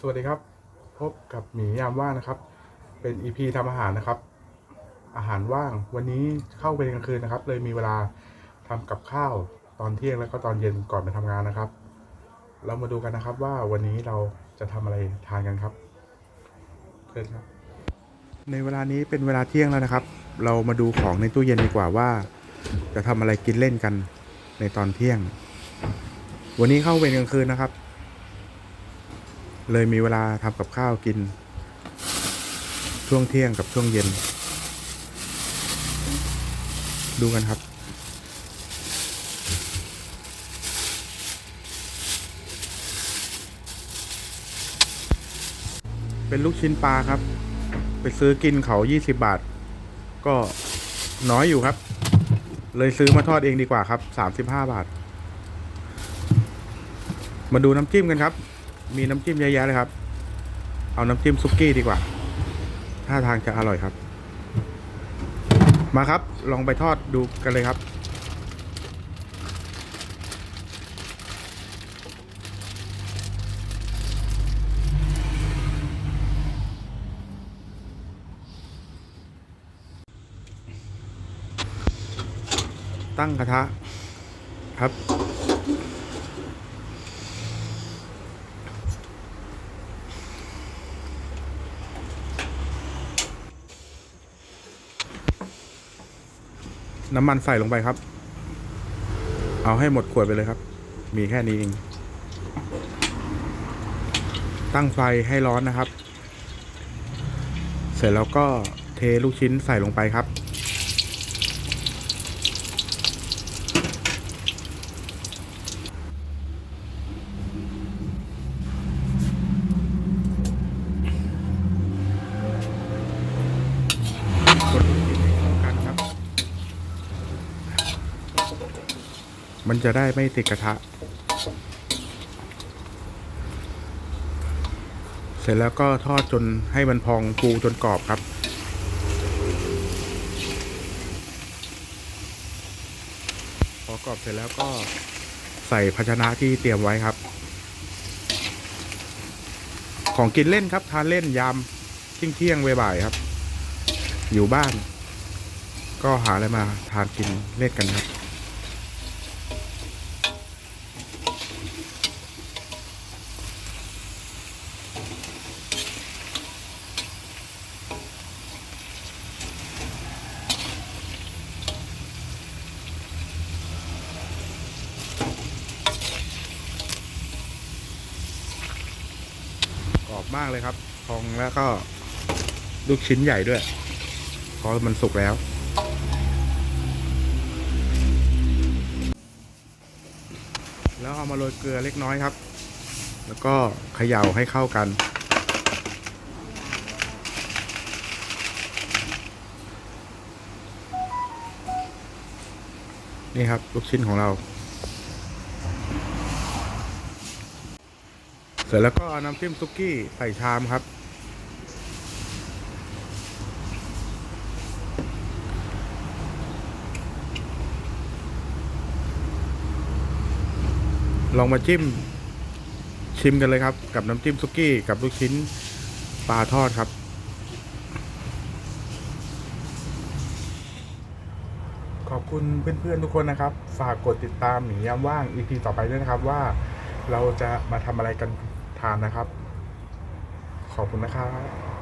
สวัสดีครับ พบกับหมียามว่างนะครับ เป็น EP ทำอาหารนะครับ อาหารว่างวันนี้เข้าไปกลางคืนนะครับ เลยมีเวลาทำกับข้าวตอนเที่ยงแล้วก็ตอนเย็นก่อนไปทำงานนะครับ เรามาดูกันนะครับว่าวันนี้เราจะทำอะไรทานกันครับเชิญครับ ในเวลานี้เป็นเวลาเที่ยงแล้วนะครับ เรามาดูของในตู้เย็นดีกว่าว่า จะทำอะไรกินเล่นกันในตอนเที่ยง วันนี้เข้าเวรกลางคืนนะครับ เลยมีเวลาทำกับข้าวกิน ช่วงเที่ยงกับช่วงเย็น ดูกันครับเป็นลูกชิ้นปลาครับ ไปซื้อกินเขา 20 บาท ก็น้อยอยู่ครับ เลยซื้อมาทอดเองดีกว่าครับ 35 บาท มาดูน้ำจิ้มกันครับ มีน้ำจิ้มเยอะแยะเลยครับ เอาน้ำจิ้มซุกี้ดีกว่าท่าทางจะอร่อยครับ มาครับ ลองไปทอดดูกันเลยครับตั้งกระทะครับ น้ำมันใส่ลงไปครับ เอาให้หมดขวดไปเลยครับ มีแค่นี้เอง ตั้งไฟให้ร้อนนะครับ เสร็จแล้วก็เทลูกชิ้นใส่ลงไปครับ กดลูกชิ้นให้เข้ากันครับ มันจะได้ไม่ติดกระทะ เสร็จแล้วก็ทอดจนให้มันพองฟูจนกรอบครับ พอกรอบเสร็จแล้วก็ใส่ภาชนะที่เตรียมไว้ครับ ของกินเล่นครับ ทานเล่นยามเที่ยงเที่ยงๆบ่ายครับ อยู่บ้าน ก็หาอะไรมาทานกินเล่นกันครับ อบมากเลยครับพองแล้วก็ลูกชิ้นใหญ่ด้วยเพราะมันสุกแล้ว แล้วเอามาโรยเกลือเล็กน้อยครับ แล้วก็เขย่าให้เข้ากันนี่ครับ ลูกชิ้นของเรา เส ร็จแล้วก็น้ำจิ้มซุกี้ใส่ชามครับ ลองมาจิ้มชิมกันเลยครับ กับน้ำจิ้มซุกี้กับลูกชิ้นปลาทอดครับขอบคุณเพื่อนๆทุกคนนะครับ ฝากกดติดตามหมียามว่าง EP ต่อไปด้วยนะครับว่าเราจะมาทำอะไรกัน ทานนะครับ ขอบคุณนะครับ